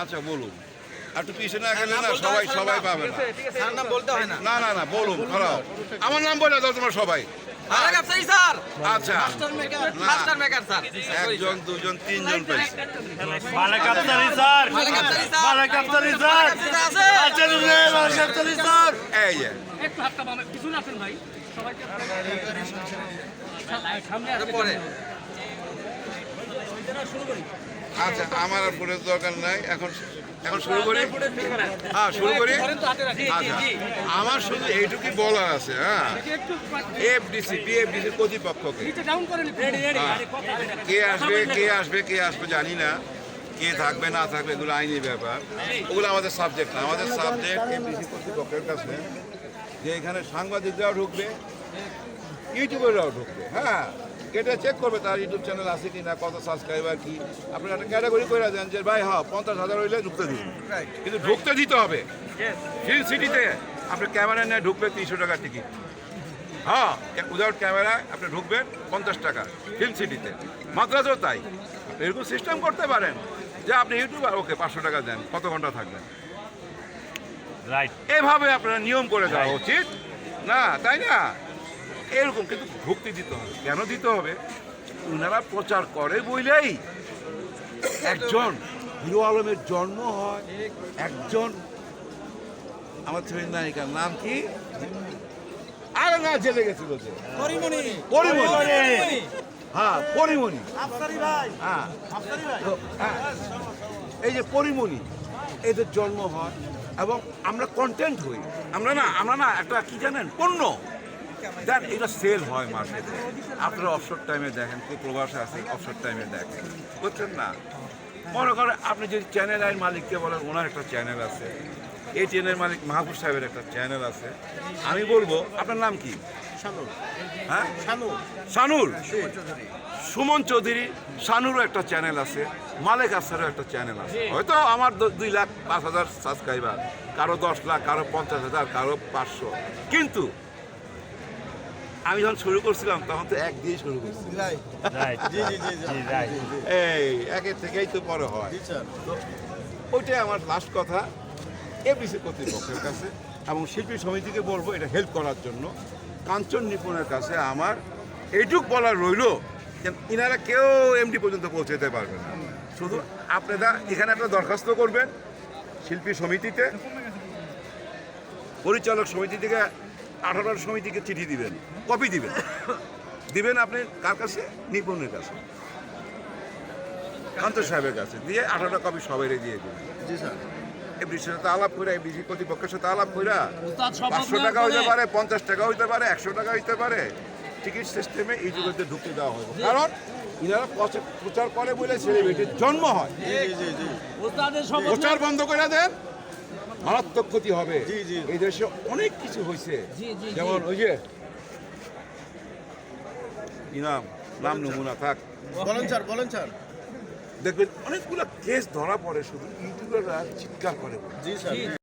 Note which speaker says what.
Speaker 1: আচ্ছা বলুন। আর একটু পিছনে গেলে না সবাই সবাই পাবে না।
Speaker 2: বলতে হয় না।
Speaker 1: না না না বলুন খারাপ। আমার নাম বলে দাও তোমরা সবাই। আচ্ছা। একজন দুজন তিনজন
Speaker 3: স্যার।
Speaker 1: এই আচ্ছা আমার আর ফোনের দরকার নাই। এখন এখন শুরু করি? হ্যাঁ শুরু করি? আচ্ছা আমার শুধু এইটুকুই বলার আছে হ্যাঁ। এফডিসি বিএফডিসি কর্তৃপক্ষকে
Speaker 4: নিচে ডাউন করেন রেডি রেডি
Speaker 1: কে আসবে কে আসবে কে আসবে জানি না। কে থাকবে না থাকবে এগুলো আইনি ব্যাপার। ওগুলো আমাদের সাবজেক্ট না। আমাদের সাবজেক্ট এমডিসি কর্তৃপক্ষের কাছে। যে এখানে সাংবাদিকরাও ঢুকবে ইউটিউবাররাও ঢুকবে হ্যাঁ? এটা চেক করবে তার ইউটিউব চ্যানেল আছে কি না কত সাবস্ক্রাইবার কি। আপনি একটা ক্যাটাগরি করে দেন যে ভাই হ্যাঁ পঞ্চাশ হাজার হইলে ঢুকতে দিন। কিন্তু ঢুকতে দিতে হবে। ফিল সিটিতে আপনি ক্যামেরা নিয়ে ঢুকবে তিনশো টাকার টিকিট হ্যাঁ উইদাউট ক্যামেরা আপনি ঢুকবেন পঞ্চাশ টাকা ফিল্ম সিটিতে মাদ্রাসও তাই। এরকম সিস্টেম করতে পারেন যে আপনি ইউটিউবার ওকে পাঁচশো টাকা দেন কত ঘণ্টা থাকবেন এভাবে আপনার নিয়ম করে দেওয়া উচিত। না তাই না? এরকম কিন্তু ভক্তি দিতে হবে। কেন দিতে হবে? ওনারা প্রচার করে বইলেই একজন হিরো আলমের জন্ম হয় একজন আমার ছেলের নায়িকার নাম কি? আরে না জেলে গেছিল যে। পরিমণি। হ্যাঁ পরিমণি। হ্যাঁ। হ্যাঁ। এই যে পরিমণি এদের জন্ম হয় এবং আমরা কন্টেন্ট হই। আমরা না আমরা না একটা কী জানেন, পণ্য। দেন এটা সেল হয় মার্কেটে আপনারা অবসর টাইমে দেখেন কেউ প্রবাসে আছে অবসর টাইমে দেখেন। বুঝছেন না? মনে করেন আপনি যদি চ্যানেল আইন মালিককে বলেন, ওনার একটা চ্যানেল আছে। এই চ্যানেল মালিক মাহবুব সাহেবের একটা চ্যানেল আছে। আমি বলব, আপনার নাম কি? হ্যাঁ?
Speaker 5: শানুর
Speaker 1: শানুর সুমন চৌধুরী। শানুরও একটা চ্যানেল আছে মালেক আসারও একটা চ্যানেল আছে। হয়তো আমার দুই লাখ পাঁচ হাজার সাবস্ক্রাইবার কারও দশ লাখ কারও পঞ্চাশ হাজার কারও পাঁচশো। কিন্তু আমি যখন শুরু করছিলাম তখন তো এক দিয়ে শুরু করছি।
Speaker 3: রাইট জি জি জি
Speaker 1: এই একের থেকেই তো বড় হয়। ওইটাই আমার লাস্ট কথা। এবিসি কর্তৃপক্ষের কাছে এবং শিল্পী সমিতিকে বলব এটা হেল্প করার জন্য। কাঞ্চন নিপুণের কাছে আমার এইটুক বলার রইল যে ইনারা কেউ এমডি পর্যন্ত পৌঁছাতে পারবে না। শুধু আপনারা এখানে একটা দরখাস্ত করবেন শিল্পী সমিতিতে, পরিচালক সমিতি থেকে আঠারো সমিতিকে চিঠি দিবেন, কপি দিবেন। দিবেন আপনি কার কাছে? নিপুণের কাছে। কান্ত সাহেবের কাছে। দিয়ে আঠারোটা কপি সবাই দিয়ে দিবেন।
Speaker 5: জি স্যার।
Speaker 1: এমডির সাথে আলাপ করে এমডিসি কর্তৃপক্ষের সাথে আলাপ করে পাঁচশো টাকা হইতে পারে পঞ্চাশ টাকা হইতে পারে একশো টাকা হইতে পারে। টিকিট সিস্টেমে এই ঢুকতে দেওয়া হবে কারণ ইনারা প্রচার- প্রচার করে বলে সেলিব্রিটির জন্ম হয়।
Speaker 5: জি জি জি
Speaker 4: উস্তাদের সব
Speaker 1: প্রচার বন্ধ করে দেন মারাত্মক ক্ষতি হবে।
Speaker 5: জি, জি।
Speaker 1: এই দেশে অনেক কিছু হয়েছে
Speaker 4: জি, জি, জি।
Speaker 1: যেমন ওই যে কি নাম নাম নমুনা থাক।
Speaker 5: বলেন স্যার বলেন স্যার।
Speaker 1: দেখবেন অনেকগুলো কেস ধরা পড়ে শুধু ইউটিউবাররা চিৎকার করে।
Speaker 5: জি